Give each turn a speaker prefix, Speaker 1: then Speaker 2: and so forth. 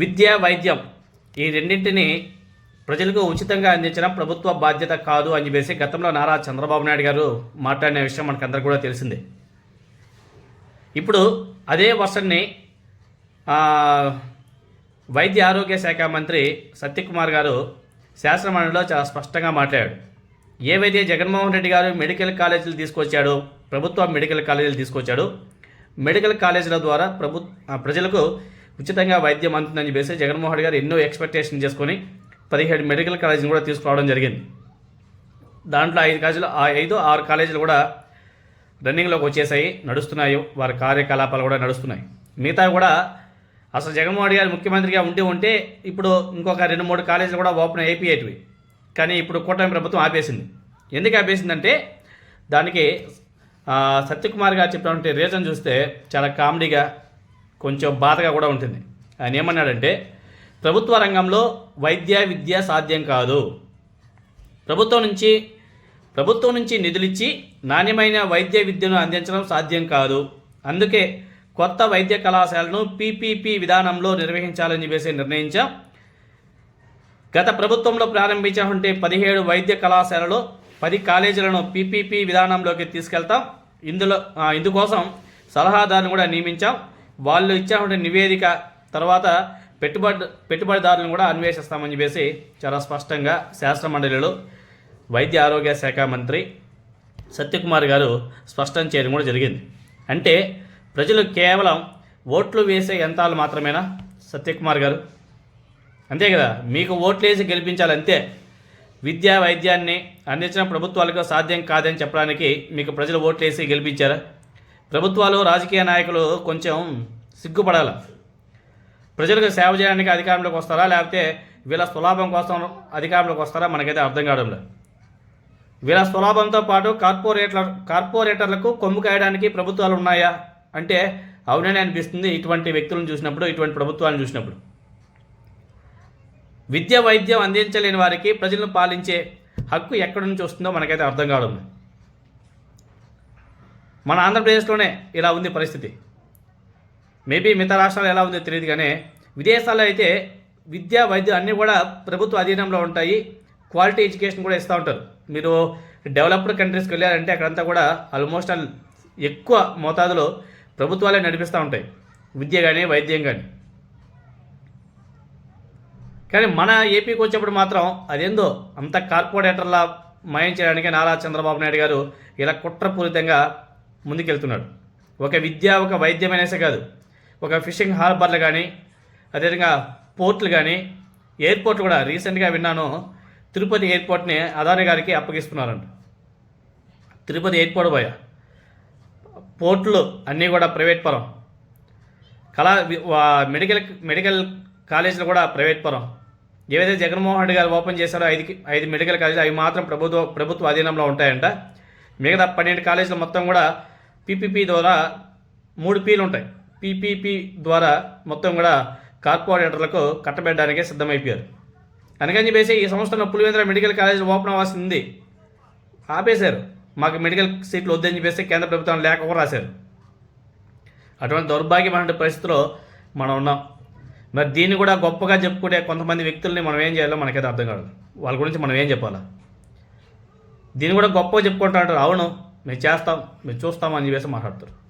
Speaker 1: విద్య వైద్యం. ఈ రెండింటిని ప్రజలకు ఉచితంగా అందించడం ప్రభుత్వ బాధ్యత కాదు అని చెప్పేసి గతంలో నారా చంద్రబాబు నాయుడు గారు మాట్లాడిన విషయం మనకందరికీ కూడా తెలిసిందే. ఇప్పుడు అదే వర్షన్ని వైద్య ఆరోగ్య శాఖ మంత్రి సత్యకుమార్ గారు శాసనమండలిలో చాలా స్పష్టంగా మాట్లాడాడు. ఏవైతే జగన్మోహన్ రెడ్డి గారు మెడికల్ కాలేజీలు తీసుకొచ్చాడో? ప్రభుత్వ మెడికల్ కాలేజీలు తీసుకొచ్చాడు. మెడికల్ కాలేజీల ద్వారా ప్రభు ప్రజలకు ఉచితంగా వైద్యం అందుతుందని చెప్పేసి జగన్మోహన్ గారు ఎన్నో ఎక్స్పెక్టేషన్ చేసుకొని పదిహేడు మెడికల్ కాలేజీని కూడా తీసుకురావడం జరిగింది. దాంట్లో ఐదు కాలేజీలు ఆ ఐదు ఆరు కాలేజీలు కూడా రన్నింగ్లోకి వచ్చేసాయి నడుస్తున్నాయి. వారి కార్యకలాపాలు కూడా నడుస్తున్నాయి. మిగతా కూడా అసలు జగన్మోహన్ గారు ముఖ్యమంత్రిగా ఉండి ఉంటే ఇప్పుడు ఇంకొక రెండు మూడు కాలేజీలు కూడా ఓపెన్ అయిపోయేటివి. కానీ ఇప్పుడు కూటమి ప్రభుత్వం ఆపేసింది. ఎందుకు ఆపేసిందంటే దానికి సత్యకుమార్ గారు చెప్పినటువంటి రీజన్ చూస్తే చాలా కామెడీగా కొంచెం బాధగా కూడా ఉంటుంది. ఆయన ఏమన్నాడంటే ప్రభుత్వ రంగంలో వైద్య విద్య సాధ్యం కాదు. ప్రభుత్వం నుంచి ప్రభుత్వం నుంచి నిధులిచ్చి నాణ్యమైన వైద్య విద్యను అందించడం సాధ్యం కాదు. అందుకే కొత్త వైద్య కళాశాలను పీపీపీ విధానంలో నిర్వహించాలని చెప్పేసి నిర్ణయించాం. గత ప్రభుత్వంలో ప్రారంభించామంటే పదిహేడు వైద్య కళాశాలలో పది కాలేజీలను పీపీపీ విధానంలోకి తీసుకెళ్తాం. ఇందులో ఇందుకోసం సలహాదారుని కూడా నియమించాం. వాళ్ళు ఇచ్చినటువంటి నివేదిక తర్వాత పెట్టుబడి పెట్టుబడిదారులను కూడా అన్వేషిస్తామని చెప్పేసి చాలా స్పష్టంగా శాస్త్ర మండలిలో వైద్య ఆరోగ్య శాఖ మంత్రి సత్యకుమార్ గారు స్పష్టం చేయడం కూడా జరిగింది. అంటే ప్రజలు కేవలం ఓట్లు వేసే యంత్రాలు మాత్రమేనా? సత్యకుమార్ గారు. అంతే కదా మీకు ఓట్లు వేసి గెలిపించాలి అంతే విద్యా వైద్యాన్ని అందించిన ప్రభుత్వాలకు సాధ్యం కాదని చెప్పడానికి మీకు ప్రజలు ఓట్లు వేసి గెలిపించారా? ప్రభుత్వాలు రాజకీయ నాయకులు కొంచెం సిగ్గుపడాల. ప్రజలకు సేవ చేయడానికి అధికారంలోకి వస్తారా? లేకపోతే వీళ్ళ స్వలాభం కోసం అధికారంలోకి వస్తారా? మనకైతే అర్థం కావడం లేదు వీళ్ళ స్వలాభంతో పాటు కార్పొరేట్ల కార్పొరేటర్లకు కొమ్ము కాయడానికి ప్రభుత్వాలు ఉన్నాయా? అంటే అవునని అనిపిస్తుంది ఇటువంటి వ్యక్తులను చూసినప్పుడు ఇటువంటి ప్రభుత్వాలను చూసినప్పుడు. విద్య వైద్యం అందించలేని వారికి ప్రజలను పాలించే హక్కు ఎక్కడి నుంచి వస్తుందో మనకైతే అర్థం కావడం లేదు. మన ఆంధ్రప్రదేశ్లోనే ఇలా ఉంది పరిస్థితి. మేబీ మిగతా రాష్ట్రాలు ఎలా ఉందో తెలియదు కానీ విదేశాల్లో అయితే విద్య వైద్యం అన్నీ కూడా ప్రభుత్వ అధీనంలో ఉంటాయి. క్వాలిటీ ఎడ్యుకేషన్ కూడా ఇస్తూ ఉంటారు. మీరు డెవలప్డ్ కంట్రీస్కి వెళ్ళారంటే అక్కడంతా కూడా ఆల్మోస్ట్ ఆల్ ఎక్కువ మోతాదులో ప్రభుత్వాలే నడిపిస్తూ ఉంటాయి. విద్య కానీ వైద్యం కానీ కానీ మన ఏపీకి వచ్చేప్పుడు మాత్రం అదేందో అంత కార్పొరేటర్లా మాయం చేయడానికి నారా చంద్రబాబు నాయుడు గారు ఇలా కుట్రపూరితంగా ముందుకెళ్తున్నాడు. ఒక విద్య ఒక వైద్యం అనేసే కాదు. ఒక ఫిషింగ్ హార్బర్లు కానీ అదేవిధంగా పోర్ట్లు కానీ ఎయిర్పోర్ట్ కూడా రీసెంట్గా విన్నాను. తిరుపతి ఎయిర్పోర్ట్ని అదాని గారికి అప్పగిస్తున్నారంట. తిరుపతి ఎయిర్పోర్ట్ పోయా. పోర్ట్లు అన్నీ కూడా ప్రైవేట్ పరం. కళా వా- మెడికల్ మెడికల్ కాలేజీలు కూడా ప్రైవేట్ పరం. ఏవైతే జగన్మోహన్ రెడ్డి గారు ఓపెన్ చేశారో ఐదు ఐదు మెడికల్ కాలేజీలు అవి మాత్రం ప్రభుత్వ ప్రభుత్వ అధీనంలో ఉంటాయంట. మిగతా పన్నెండు కాలేజీలు మొత్తం కూడా పీపీపీ ద్వారా మూడు పీలు ఉంటాయి. పీపీపీ ద్వారా మొత్తం కూడా కార్పొరేటర్లకు కట్టబెట్టడానికే సిద్ధమైపోయారు. అనగని చెప్పేసి ఈ సంవత్సరం పులివేంద్ర మెడికల్ కాలేజ్ ఓపెన్ అవ్వాల్సి ఉంది ఆపేశారు. మాకు మెడికల్ సీట్లు వద్దని చెప్పేసి కేంద్ర ప్రభుత్వం లేఖ కూడా రాశారు. అటువంటి దౌర్భాగ్యమైన పరిస్థితిలో మనం ఉన్నాం. మరి దీన్ని కూడా గొప్పగా చెప్పుకునే కొంతమంది వ్యక్తుల్ని మనం ఏం చేయాలో మనకైతే అర్థం కాదు. వాళ్ళ గురించి మనం ఏం చెప్పాలా? దీన్ని కూడా గొప్పగా చెప్పుకుంటా అంటారు అవును మేము చేస్తాం మేము చూస్తాం అని చెప్పేసి మాట్లాడతారు.